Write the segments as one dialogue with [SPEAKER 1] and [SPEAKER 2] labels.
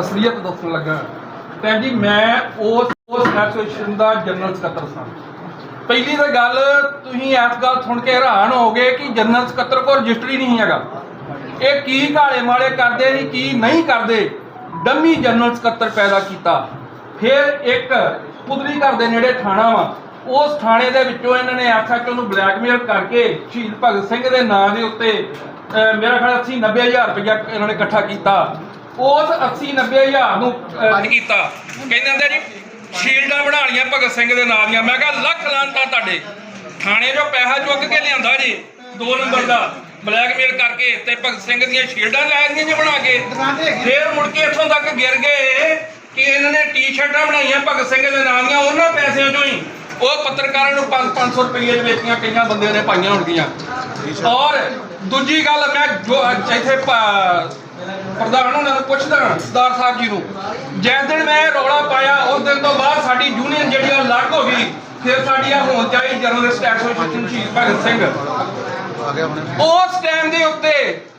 [SPEAKER 1] ਅਸਲੀਅਤ ਦੱਸਣ ਲੱਗਾ ਭੈਣ ਜੀ, ਮੈਂ ਉਸ ਉਸ ਐਸੋਸੀਏਸ਼ਨ ਦਾ ਜਨਰਲ ਸਕੱਤਰ ਸਾਂ। ਪਹਿਲੀ ਤਾਂ ਗੱਲ, ਤੁਸੀਂ ਇਸ ਗੱਲ ਸੁਣ ਕੇ ਹੈਰਾਨ ਹੋਗੇ ਕਿ ਜਨਰਲ ਸਕੱਤਰ ਕੋਲ ਰਜਿਸਟਰੀ ਨਹੀਂ ਹੈਗਾ। ਇਹ ਕੀ ਘਾਲੇ ਮਾਲੇ ਕਰਦੇ ਨਹੀਂ ਕੀ ਨਹੀਂ ਕਰਦੇ, ਡੰਮੀ ਜਨਰਲ ਸਕੱਤਰ ਪੈਦਾ ਕੀਤਾ। ਫਿਰ ਇੱਕ ਪੁਦਲੀ ਘਰ ਦੇ ਨੇੜੇ ਥਾਣਾ ਵਾ। ਉਸ ਥਾਣੇ ਦੇ ਵਿੱਚੋਂ ਇਹਨਾਂ ਨੇ ਐਸਐਚਓ ਨੂੰ ਬਲੈਕਮੇਲ ਕਰਕੇ ਸ਼ਹੀਦ ਭਗਤ ਸਿੰਘ ਦੇ ਨਾਂ ਦੇ ਉੱਤੇ ਮੇਰਾ ਖਿਆਲ 80 90000 ਰੁਪਇਆ ਇਹਨਾਂ ਨੇ ਇਕੱਠਾ ਕੀਤਾ। ਉਸ 80 90000 ਨੂੰ ਅਹ, ਕੀਤਾ। ਕਹਿੰਦੇ ਹੁੰਦੇ ਜੀ ਸ਼ੀਲਡਾਂ ਬਣਾ ਲਈਆਂ ਭਗਤ ਸਿੰਘ ਦੇ ਨਾਂ ਦੀਆਂ। ਮੈਂ ਕਿਹਾ ਲੱਖ ਲਾਂਤਾ ਤੁਹਾਡੇ। ਥਾਣੇ 'ਚੋਂ ਪੈਸਾ ਚੁੱਕ ਕੇ ਲਿਆਂਦਾ ਜੀ ਦੋ ਨੰਬਰ ਦਾ। ਬਲੈਕਮੇਲ ਕਰਕੇ ਤੇ ਭਗਤ ਸਿੰਘ ਦੀਆਂ ਸ਼ੀਲਡਾਂ ਲੈ ਆਈਆਂ ਜੀ ਬਣਾ ਕੇ। ਫੇਰ ਮੁੜ ਕੇ ਇੱਥੋਂ ਤੱਕ ਗਿਰ ਗਏ ਕਿ ਇਹਨਾਂ ਨੇ ਟੀ-ਸ਼ਰਟਾਂ ਬਣਾਈਆਂ ਭਗਤ ਸਿੰਘ ਦੇ ਨਾਂ ਦੀਆਂ ਉਹਨਾਂ ਪੈਸਿਆਂ 'ਚੋਂ ਹੀ। ਉਹ ਪੱਤਰਕਾਰਾਂ ਨੂੰ 5-500 ਰੁਪਏ ਚ ਵੇਚੀਆਂ ਕਈਆਂ ਬੰਦਿਆਂ ਨੇ ਪਾਈਆਂ ਹੋਣਗੀਆਂ। ਔਰ ਦੂਜੀ ਗੱਲ ਮੈਂ ਜੋ ਇੱਥੇ ਪ੍ਰਧਾਨ ਉਹਨਾਂ ਨੂੰ ਪੁੱਛਦਾ, ਸਰਦਾਰ ਸਾਹਿਬ ਜੀ ਨੂੰ, ਜਿਸ ਦਿਨ ਮੈਂ ਰੌਲਾ ਪਾਇਆ, ਉਸ ਦਿਨ ਤੋਂ ਬਾਅਦ ਸਾਡੀ ਯੂਨੀਅਨ ਜਿਹੜੀ ਉਹ ਅਲੱਗ ਹੋ ਗਈ। ਫਿਰ ਸਾਡੀ ਆ ਹੋਣ ਚਾਹੀ ਜਰਨਲਿਸਟ ਐਸੋਸੀਏਸ਼ਨ ਸ਼ਹੀਦ ਭਗਤ ਸਿੰਘ। ਉਸ ਟਾਈਮ ਦੇ ਉੱਤੇ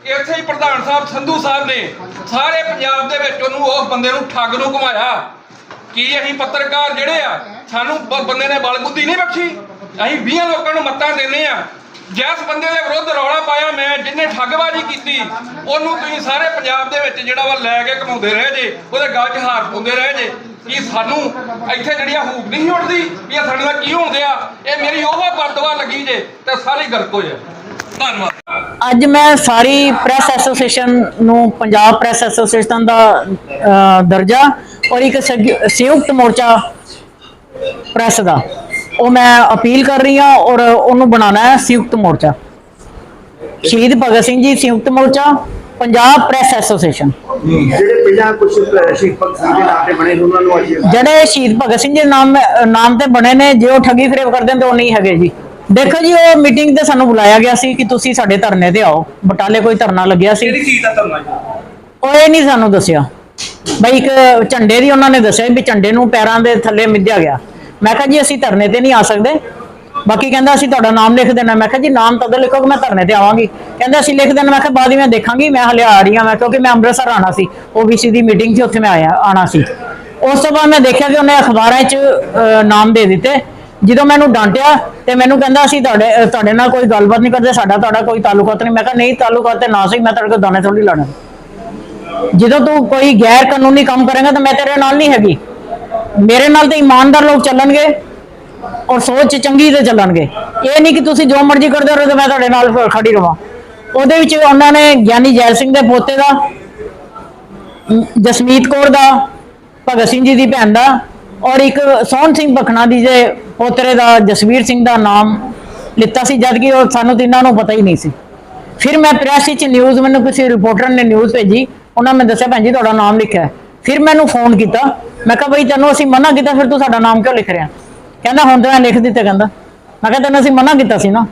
[SPEAKER 1] ਇੱਥੇ ਹੀ ਪ੍ਰਧਾਨ ਸਾਹਿਬ ਸੰਧੂ ਸਾਹਿਬ ਨੇ ਸਾਰੇ ਪੰਜਾਬ ਦੇ ਵਿੱਚ ਉਹਨੂੰ ਉਸ ਬੰਦੇ ਨੂੰ ਠੱਗ ਨੂੰ ਘੁਮਾਇਆ। ਕੀ ਅਸੀਂ ਪੱਤਰਕਾਰ ਜਿਹੜੇ ਆ, ਸਾਨੂੰ ਬੰਦੇ ਨੇ ਬਲ ਬੁੱਧੀ ਨਹੀਂ ਬਖਸ਼ੀ? ਅਸੀਂ 20 ਲੋਕਾਂ ਨੂੰ ਮੱਤਾਂ ਦਿੰਦੇ ਆ। ਜਿਸ ਬੰਦੇ ਦੇ ਵਿਰੁੱਧ ਰੌਲਾ ਪਾਇਆ, ਮੈਂ ਜਿੰਨੇ ਠੱਗਬਾਜ਼ੀ ਕੀਤੀ, ਉਹਨੂੰ ਤੁਸੀਂ ਸਾਰੇ ਪੰਜਾਬ ਦੇ ਵਿੱਚ ਜਿਹੜਾ ਵਾ ਲੈ ਕੇ ਘਮਾਉਂਦੇ ਰਹੇ ਜੇ, ਉਹਦੇ ਗਲ 'ਚ ਹਾਰ ਪਾਉਂਦੇ ਰਹੇ ਜੇ, ਕੀ ਸਾਨੂੰ ਇੱਥੇ ਜਿਹੜੀ ਹੂਕ ਨਹੀਂ ਉੱਡਦੀ, ਵੀ ਇਹ ਸਾਡੇ ਨਾਲ ਕੀ ਹੋਣ ਦਿਆ ਇਹ ਮੇਰੀ ਉਹ ਬਰਦਵਾ ਲੱਗੀ ਜੇ, ਤੇ ਸਾਰੀ ਗਲਤ ਹੋ ਜਾ ਧੰਨਵਾਦ।
[SPEAKER 2] ਅੱਜ ਮੈਂ ਸਾਰੀ ਪ੍ਰੈਸ ਐਸੋਸੀਏਸ਼ਨ ਨੂੰ, ਪੰਜਾਬ ਪ੍ਰੈਸ ਐਸੋਸੀਏਸ਼ਨ ਦਾ ਦਰਜਾ ਔਰ ਇੱਕ ਸੰਯੁਕਤ ਮੋਰਚਾ ਪ੍ਰੈਸ ਦਾ। ਉਹ ਮੈਂ ਅਪੀਲ ਕਰ ਰਹੀ ਹਾਂ ਔਰ ਉਹਨੂੰ ਬਣਾਉਣਾ ਹੈ ਸੰਯੁਕਤ ਮੋਰਚਾ। ਸ਼ਹੀਦ ਭਗਤ ਸਿੰਘ ਜੀ ਸੰਯੁਕਤ ਮੋਰਚਾ ਪੰਜਾਬ ਪ੍ਰੈਸ ਐਸੋਸੀਏਸ਼ਨ।
[SPEAKER 3] ਜਿਹੜੇ ਪਹਿਲਾਂ ਕੁਝ ਸ਼ਹੀਦ ਭਗਤ ਸਿੰਘ ਦੇ ਨਾਮ ਤੇ ਬਣੇ ਨੇ, ਉਹਨਾਂ ਨੂੰ ਅੱਜ
[SPEAKER 2] ਜਿਹੜੇ ਸ਼ਹੀਦ ਭਗਤ ਸਿੰਘ ਜੀ ਨਾਮ ਨਾਮ ਤੇ ਬਣੇ ਨੇ ਜੇ ਉਹ ਠੱਗੀ ਫਰੇਬ ਕਰਦੇ ਨੇ ਤੇ ਉਹ ਨਹੀਂ ਹੈਗੇ ਜੀ। ਦੇਖੋ ਜੀ ਉਹ ਮੀਟਿੰਗ ਤੇ ਸਾਨੂੰ ਬੁਲਾਇਆ ਗਿਆ ਸੀ ਕਿ ਤੁਸੀਂ ਸਾਡੇ ਧਰਨੇ ਤੇ ਆਓ। ਬਟਾਲੇ ਕੋਈ ਧਰਨਾ ਲੱਗਿਆ ਸੀ।
[SPEAKER 1] ਕਿਹੜੀ ਚੀਜ਼ ਦਾ ਧਰਨਾ ਜੀ?
[SPEAKER 2] ਉਹ ਇਹ ਨਹੀਂ ਸਾਨੂੰ ਦੱਸਿਆ। ਬਈ ਇੱਕ ਝੰਡੇ ਦੀ ਉਹਨਾਂ ਨੇ ਦੱਸਿਆ ਵੀ ਝੰਡੇ ਨੂੰ ਪੈਰਾਂ ਦੇ ਥੱਲੇ ਮਿੱਧਿਆ ਗਿਆ। ਮੈਂ ਕਿਹਾ ਜੀ, ਅਸੀਂ ਧਰਨੇ ਤੇ ਨਹੀਂ ਆ ਸਕਦੇ। ਬਾਕੀ ਕਹਿੰਦਾ, ਅਸੀਂ ਤੁਹਾਡਾ ਨਾਮ ਲਿਖ ਦੇਣਾ। ਮੈਂ ਕਿਹਾ ਜੀ, ਨਾਮ ਤਦ ਲਿਖੋ ਕਿ ਮੈਂ ਧਰਨੇ ਤੇ ਆਵਾਂਗੀ। ਕਹਿੰਦਾ, ਅਸੀਂ ਲਿਖ ਦੇਣਾ। ਮੈਂ ਕਿਹਾ, ਬਾਅਦ ਵਿੱਚ ਮੈਂ ਦੇਖਾਂਗੀ। ਮੈਂ ਹਲੇ ਆ ਰਹੀ ਹਾਂ, ਮੈਂ ਕਿਉਂਕਿ ਮੈਂ ਅੰਮ੍ਰਿਤਸਰ ਆਣਾ ਸੀ। ਓਬੀਸੀ ਦੀ ਮੀਟਿੰਗ ਸੀ, ਉੱਥੇ ਮੈਂ ਆਇਆ ਆਣਾ ਸੀ। ਉਸ ਤੋਂ ਬਾਅਦ ਮੈਂ ਦੇਖਿਆ ਕਿ ਉਹਨੇ ਅਖਬਾਰਾਂ 'ਚ ਨਾਮ ਦੇ ਦਿੱਤੇ। ਜਦੋਂ ਮੈਨੂੰ ਡਾਂਟਿਆ ਤੇ ਮੈਨੂੰ ਕਹਿੰਦਾ, ਅਸੀਂ ਤੁਹਾਡੇ ਤੁਹਾਡੇ ਨਾਲ ਕੋਈ ਗੱਲਬਾਤ ਨਹੀਂ ਕਰਦੇ, ਸਾਡਾ ਤੁਹਾਡਾ ਕੋਈ ਤਾਲੁਕਾਤ ਨਹੀਂ। ਮੈਂ ਕਿਹਾ, ਨਹੀਂ, ਤਾਲੁਕਾਤ ਤੇ ਨਾ ਸਹੀ, ਮੈਂ ਤੁਹਾਡੇ ਕੋਲ ਦਾਣੇ ਥੋੜੀ ਲਾਣਾ ਜਦੋਂ ਤੂੰ ਕੋਈ ਗੈਰ ਕਾਨੂੰਨੀ ਕੰਮ ਕਰੇਗਾ ਤਾਂ ਮੈਂ ਤੇਰੇ ਨਾਲ ਨਹੀਂ ਹੈਗੀ। ਮੇਰੇ ਨਾਲ ਤੇ ਇਮਾਨਦਾਰ ਲੋਕ ਚੱਲਣਗੇ ਔਰ ਸੋਚ ਚੰਗੀ ਤੇ ਚੱਲਣਗੇ। ਇਹ ਨਹੀਂ ਕਿ ਤੁਸੀਂ ਜੋ ਮਰਜ਼ੀ ਕਰਦੇ ਰਹੋ ਤੇ ਮੈਂ ਤੁਹਾਡੇ ਨਾਲ ਖ- ਖੜੀ ਰਵਾਂ। ਉਹਦੇ ਵਿੱਚ ਉਹਨਾਂ ਨੇ ਗਿਆਨੀ ਜੈਲ ਸਿੰਘ ਦੇ ਪੋਤੇ ਦਾ ਜਸਮੀਤ ਕੌਰ ਦਾ, ਭਗਤ ਸਿੰਘ ਜੀ ਦੀ ਭੈਣ ਦਾ ਔਰ ਇੱਕ ਸੋਹਣ ਸਿੰਘ ਭਖਣਾ ਦੀ ਜੇ ਪੋਤਰੇ ਦਾ ਜਸਵੀਰ ਸਿੰਘ ਦਾ ਨਾਮ ਲਿੱਤਾ ਸੀ, ਜਦ ਕਿ ਉਹ ਸਾਨੂੰ ਤਿੰਨਾਂ ਨੂੰ ਪਤਾ ਹੀ ਨਹੀਂ ਸੀ। ਫਿਰ ਮੈਂ ਪ੍ਰੈਸ ਵਿੱਚ ਨਿਊਜ਼ ਮੈਨੂੰ ਕਿਸੇ ਰਿਪੋਰਟਰ ਨੇ ਨਿਊਜ਼ ਭੇਜੀ, ਉਹਨਾਂ ਨੇ ਦੱਸਿਆ, ਭੈਣ ਜੀ, ਤੁਹਾਡਾ ਨਾਮ ਲਿਖਿਆ ਫਿਰ ਮੈਨੂੰ ਫੋਨ ਕੀਤਾ। ਮੈਂ ਕਿਹਾ ਬਈ ਤੈਨੂੰ ਅਸੀਂ ਮਨਾ ਕੀਤਾ, ਫਿਰ ਤੂੰ ਸਾਡਾ ਨਾਮ ਕਿਉਂ ਲਿਖ ਰਿਹਾ? ਕਹਿੰਦਾ, ਹੁਣ ਤਾਂ ਮੈਂ ਲਿਖ ਦਿੱਤੇ ਕਹਿੰਦਾ। ਮੈਂ ਕਿਹਾ ਤੈਨੂੰ ਅਸੀਂ ਮਨਾ ਕੀਤਾ ਸੀ ਨਾ।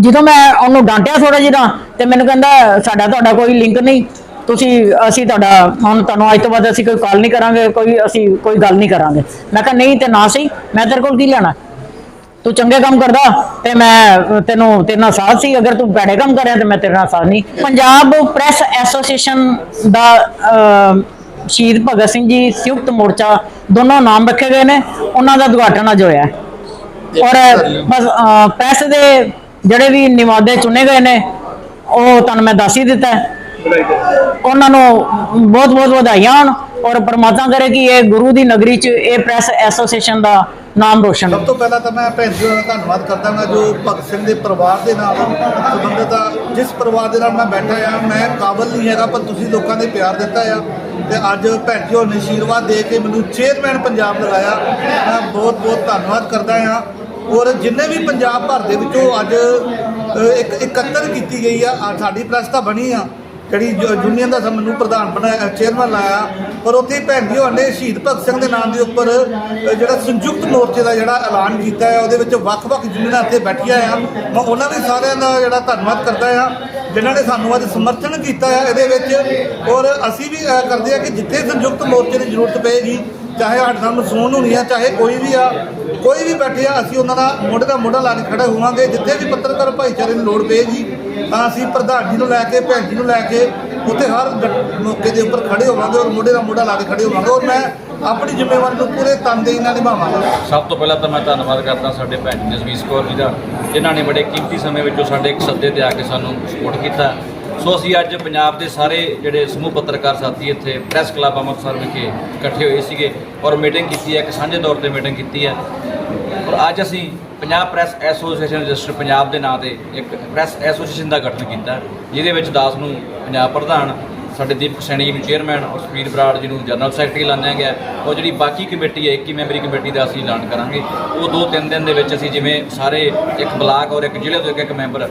[SPEAKER 2] ਜਦੋਂ ਮੈਂ ਉਹਨੂੰ ਡਾਂਟਿਆ ਥੋੜਾ ਜਿਹਾ, ਤੇ ਮੈਨੂੰ ਕਹਿੰਦਾ, ਸਾਡਾ ਤੁਹਾਡਾ ਕੋਈ ਲਿੰਕ ਨਹੀਂ। ਤੁਸੀਂ, ਅਸੀਂ ਤੁਹਾਡਾ, ਹੁਣ ਤੁਹਾਨੂੰ ਅੱਜ ਤੋਂ ਬਾਅਦ ਅਸੀਂ ਕੋਈ ਕਾਲ ਨਹੀਂ ਕਰਾਂਗੇ, ਕੋਈ, ਅਸੀਂ ਕੋਈ ਗੱਲ ਨਹੀਂ ਕਰਾਂਗੇ। ਮੈਂ ਕਿਹਾ, ਨਹੀਂ ਤੇ ਨਾ ਸਹੀ, ਮੈਂ ਤੇਰੇ ਕੋਲ ਕੀ ਲੈਣਾ? ਤੂੰ ਚੰਗੇ ਕੰਮ ਕਰਦਾ, ਤੇ ਮੈਂ, ਤੈਨੂੰ, ਤੇਰੇ ਨਾਲ ਸਾਥ ਸੀ। ਅਗਰ ਤੂੰ ਭੈੜੇ ਕੰਮ ਕਰਿਆ ਤੇ ਮੈਂ ਤੇਰੇ ਨਾਲ ਸਾਥ ਨਹੀਂ। ਪੰਜਾਬ ਪ੍ਰੈਸ ਐਸੋਸੀਏਸ਼ਨ ਦਾ ਸ਼ਹੀਦ ਭਗਤ ਸਿੰਘ ਜੀ ਸੰਯੁਕਤ ਮੋਰਚਾ ਦੋਨੋਂ ਨਾਮ ਰੱਖੇ ਗਏ ਨੇ ਉਹਨਾਂ ਦਾ ਉਦਘਾਟਨ ਅੱਜ ਹੋਇਆ ਔਰ ਬਸ ਪ੍ਰੈਸ ਦੇ ਜਿਹੜੇ ਵੀ ਨਿਵਾਦੇ ਚੁਣੇ ਗਏ ਨੇ ਉਹ ਤੁਹਾਨੂੰ ਮੈਂ ਦੱਸ ਹੀ ਦਿੱਤਾ ਉਹਨਾਂ ਨੂੰ ਬਹੁਤ ਬਹੁਤ ਵਧਾਈਆਂ ਹੋਣ ਔਰ ਪ੍ਰਮਾਤਮਾ ਕਰੇ ਕਿ ਇਹ ਗੁਰੂ ਦੀ ਨਗਰੀ 'ਚ ਇਹ ਪ੍ਰੈਸ ਐਸੋਸੀਏਸ਼ਨ ਦਾ ਨਾਮ ਰੋਸ਼ਨ
[SPEAKER 4] ਸਭ ਤੋਂ ਪਹਿਲਾਂ ਤਾਂ ਮੈਂ ਭੈਣ ਜੀ ਦਾ ਧੰਨਵਾਦ ਕਰਦਾ ਹਾਂ ਜੋ ਭਗਤ ਸਿੰਘ ਦੇ ਪਰਿਵਾਰ ਦੇ ਨਾਲ ਸੰਬੰਧਿਤ ਆ। ਜਿਸ ਪਰਿਵਾਰ ਦੇ ਨਾਲ ਮੈਂ ਬੈਠਾ ਆ ਮੈਂ ਕਾਬਲ ਨਹੀਂ ਹੈਗਾ ਪਰ ਤੁਸੀਂ ਲੋਕਾਂ ਨੇ ਪਿਆਰ ਦਿੱਤਾ ਆ। ਤੇ ਅੱਜ ਭੈਣ ਜੀ ਹੋਰਾਂ ਨੇ ਆਸ਼ੀਰਵਾਦ ਦੇ ਕੇ ਮੈਨੂੰ ਚੇਅਰਮੈਨ ਪੰਜਾਬ ਲਗਾਇਆ ਮੈਂ ਬਹੁਤ ਬਹੁਤ ਧੰਨਵਾਦ ਕਰਦਾ ਹਾਂ। ਔਰ ਜਿੰਨੇ ਵੀ ਪੰਜਾਬ ਭਰ ਦੇ ਵਿੱਚੋਂ ਅੱਜ ਇੱਕ, ਇਕੱਤਰ ਕੀਤੀ ਗਈ ਆ ਸਾਡੀ ਪ੍ਰੈਸ ਤਾਂ ਬਣੀ ਆ। ਜਿਹੜੀ ਯੂ- ਯੂਨੀਅਨ ਦਾ ਮੈਨੂੰ ਪ੍ਰਧਾਨ ਬਣਾਇਆ ਚੇਅਰਮੈਨ ਲਾਇਆ। ਪਰ ਉੱਥੇ ਭੈਣ ਜੀ ਹੋਰਾਂ ਨੇ ਸ਼ਹੀਦ ਭਗਤ ਸਿੰਘ ਦੇ ਨਾਮ ਦੇ ਉੱਪਰ ਜਿਹੜਾ ਸੰਯੁਕਤ ਮੋਰਚੇ ਦਾ ਜਿਹੜਾ ਐਲਾਨ ਕੀਤਾ ਹੈ ਉਹਦੇ ਵਿੱਚ ਵੱਖ-ਵੱਖ ਯੂਨੀਅਨਾਂ ਇੱਥੇ ਬੈਠੀਆਂ ਆ। ਮੈਂ ਉਹਨਾਂ ਵੀ ਸਾਰਿਆਂ ਦਾ ਜਿਹੜਾ ਧੰਨਵਾਦ ਕਰਦਾ ਆ। ਜਿਨ੍ਹਾਂ ਨੇ ਸਾਨੂੰ ਅੱਜ ਸਮਰਥਨ ਕੀਤਾ ਹੈ ਇਹਦੇ ਵਿੱਚ, ਔਰ ਅਸੀਂ ਵੀ ਕਰਦੇ ਆ ਕਿ ਜਿੱਥੇ ਸੰਯੁਕਤ ਮੋਰਚੇ ਦੀ ਜ਼ਰੂਰਤ ਪਏਗੀ, ਚਾਹੇ ਸਾਡੇ ਨਾਲ ਮਸੂਨ ਹੋਣੀ ਆ, ਚਾਹੇ ਕੋਈ ਵੀ ਆ, ਕੋਈ ਵੀ ਬੈਠੇ ਆ, ਅਸੀਂ ਉਹਨਾਂ ਦਾ ਮੋਢੇ ਦਾ ਮੋਢਾ ਲਾ ਕੇ ਖੜੇ ਹੋਵਾਂਗੇ। ਜਿੱਥੇ ਵੀ ਪੱਤਰਕਾਰ ਭਾਈਚਾਰੇ ਨੂੰ ਲੋੜ ਪਏਗੀ, ਤਾਂ ਅਸੀਂ ਪ੍ਰਧਾਨ ਜੀ ਨੂੰ ਲੈ ਕੇ, ਭੈਣ ਜੀ ਨੂੰ ਲੈ ਕੇ, ਉੱਥੇ ਹਰ ਗ- ਮੌਕੇ ਦੇ ਉੱਪਰ ਖੜੇ ਹੋਵਾਂਗੇ ਔਰ ਮੋਢੇ ਦਾ ਮੋਢਾ ਲਾ ਕੇ ਖੜੇ ਹੋਵਾਂਗੇ। ਔਰ ਮੈਂ ਆਪਣੀ ਜ਼ਿੰਮੇਵਾਰੀ ਨੂੰ ਪੂਰੇ ਤਨਦੇਹੀ ਨਾਲ ਨਿਭਾਵਾਂਗਾ।
[SPEAKER 5] ਸਭ ਤੋਂ ਪਹਿਲਾਂ ਤਾਂ ਮੈਂ ਧੰਨਵਾਦ ਕਰਦਾ ਸਾਡੇ ਭੈਣ ਜੀ ਜਸਵੀਰ ਕੌਰ ਜੀ ਦਾ, ਜਿਨ੍ਹਾਂ ਨੇ ਬੜੇ ਕੀਮਤੀ ਸਮੇਂ ਵਿੱਚੋਂ ਸਾਡੇ ਇੱਕ ਸੱਦੇ ਤੇ ਆ ਕੇ ਸਾਨੂੰ ਸਪੋਰਟ ਕੀਤਾ। ਸੋ ਅਸੀਂ ਅੱਜ ਪੰਜਾਬ ਦੇ ਸਾਰੇ ਜਿਹੜੇ ਸਮੂਹ ਪੱਤਰਕਾਰ ਸਾਥੀ ਇੱਥੇ ਪ੍ਰੈਸ ਕਲੱਬ ਅੰਮ੍ਰਿਤਸਰ ਵਿਖੇ ਇਕੱਠੇ ਹੋਏ ਸੀਗੇ ਔਰ ਮੀਟਿੰਗ ਕੀਤੀ ਹੈ, ਇੱਕ ਸਾਂਝੇ ਤੌਰ ਤੇ ਮੀਟਿੰਗ ਕੀਤੀ ਹੈ। ਔਰ ਅੱਜ ਅਸੀਂ Punjab press association register Punjab ਦੇ ਨਾਂ ਤੇ ਇੱਕ ਪ੍ਰੈਸ ਐਸੋਸੀਏਸ਼ਨ ਦਾ ਗਠਨ ਕੀਤਾ, ਜਿਹਦੇ ਵਿੱਚ ਦਾਸ ਨੂੰ ਪੰਜਾਬ ਪ੍ਰਧਾਨ ਸਾਡੇ ਦੀਪਕ ਸੈਣੀ ਜੀ ਨੂੰ ਚੇਅਰਮੈਨ ਔਰ ਸੁਖਬੀਰ ਬਰਾੜ ਜੀ ਨੂੰ ਜਨਰਲ ਸੈਕਟਰੀ ਐਲਾਨਿਆ ਗਿਆ ਔਰ ਜਿਹੜੀ ਬਾਕੀ ਕਮੇਟੀ ਹੈ 21 ਮੈਂਬਰੀ ਕਮੇਟੀ ਦਾ ਅਸੀਂ ਐਲਾਨ ਕਰਾਂਗੇ। ਉਹ ਦੋ ਤਿੰਨ ਦਿਨ ਦੇ ਵਿੱਚ ਅਸੀਂ ਜਿਵੇਂ ਸਾਰੇ ਇੱਕ ਬਲਾਕ ਔਰ ਇੱਕ ਜ਼ਿਲ੍ਹੇ ਤੋਂ ਇੱਕ ਇੱਕ ਮੈਂਬਰ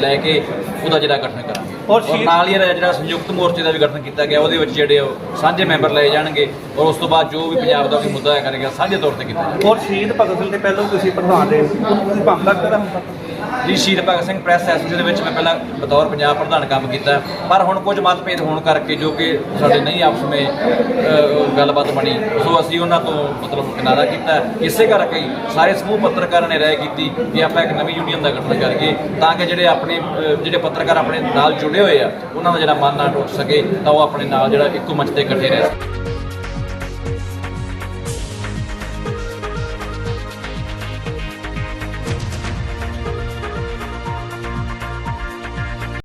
[SPEAKER 5] ਲੈ ਕੇ ਉਹਦਾ ਜਿਹੜਾ ਗਠਨ ਕਰਾਂਗੇ।
[SPEAKER 4] ਔਰ
[SPEAKER 5] ਨਾਲ ਹੀ ਜਿਹੜਾ ਸੰਯੁਕਤ ਮੋਰਚੇ ਦਾ ਵੀ ਗਠਨ ਕੀਤਾ ਗਿਆ ਉਹਦੇ ਵਿੱਚ ਜਿਹੜੇ ਉਹ ਸਾਂਝੇ ਮੈਂਬਰ ਲਏ ਜਾਣਗੇ। ਔਰ ਉਸ ਤੋਂ ਬਾਅਦ ਜੋ ਵੀ ਪੰਜਾਬ ਦਾ ਕੋਈ ਮੁੱਦਾ ਹੈ ਕਰੇਗਾ ਸਾਂਝੇ ਤੌਰ ਤੇ ਕੀਤਾ ਜਾਏਗਾ
[SPEAKER 6] ਔਰ ਸ਼ਹੀਦ ਭਗਤ ਸਿੰਘ ਦੇ ਪਹਿਲਾਂ ਤੁਸੀਂ ਪ੍ਰਧਾਨ ਰਹੇ ਤੁਸੀਂ ਭੰਗ ਲੱਗਦਾ ਤੱਕ
[SPEAKER 5] ਜੀ, ਸ਼ਹੀਦ ਭਗਤ ਸਿੰਘ ਪ੍ਰੈਸ ਐਸੋਸੀਏਸ਼ਨ ਦੇ ਵਿੱਚ ਮੈਂ ਪਹਿਲਾਂ ਬਤੌਰ ਪੰਜਾਬ ਪ੍ਰਧਾਨ ਕੰਮ ਕੀਤਾ। ਪਰ ਹੁਣ ਕੁਝ ਮਤਭੇਦ ਹੋਣ ਕਰਕੇ ਜੋ ਕਿ ਸਾਡੇ ਨਹੀਂ ਆਪਸ ਵਿੱਚ ਗੱਲਬਾਤ ਬਣੀ, ਸੋ ਅਸੀਂ ਉਹਨਾਂ ਤੋਂ ਮਤਲਬ ਕਿਨਾਰਾ ਕੀਤਾ। ਇਸੇ ਕਰਕੇ ਹੀ ਸਾਰੇ ਸਮੂਹ ਪੱਤਰਕਾਰਾਂ ਨੇ ਰਾਏ ਕੀਤੀ ਕਿ ਆਪਾਂ ਇੱਕ ਨਵੀਂ ਯੂਨੀਅਨ ਦਾ ਗਠਨ ਕਰੀਏ ਤਾਂ ਕਿ ਜਿਹੜੇ ਆਪਣੇ ਜਿਹੜੇ ਪੱਤਰਕਾਰ ਆਪਣੇ ਨਾਲ ਜੁੜੇ ਹੋਏ ਆ, ਉਹਨਾਂ ਦਾ ਜਿਹੜਾ ਮਨ ਨਾ ਟੁੱਟ ਸਕੇ ਤਾਂ ਉਹ ਆਪਣੇ ਨਾਲ ਜਿਹੜਾ ਇੱਕੋ ਮੰਚ ਤੇ ਇਕੱਠੇ ਰਹਿ ਸਕਣ।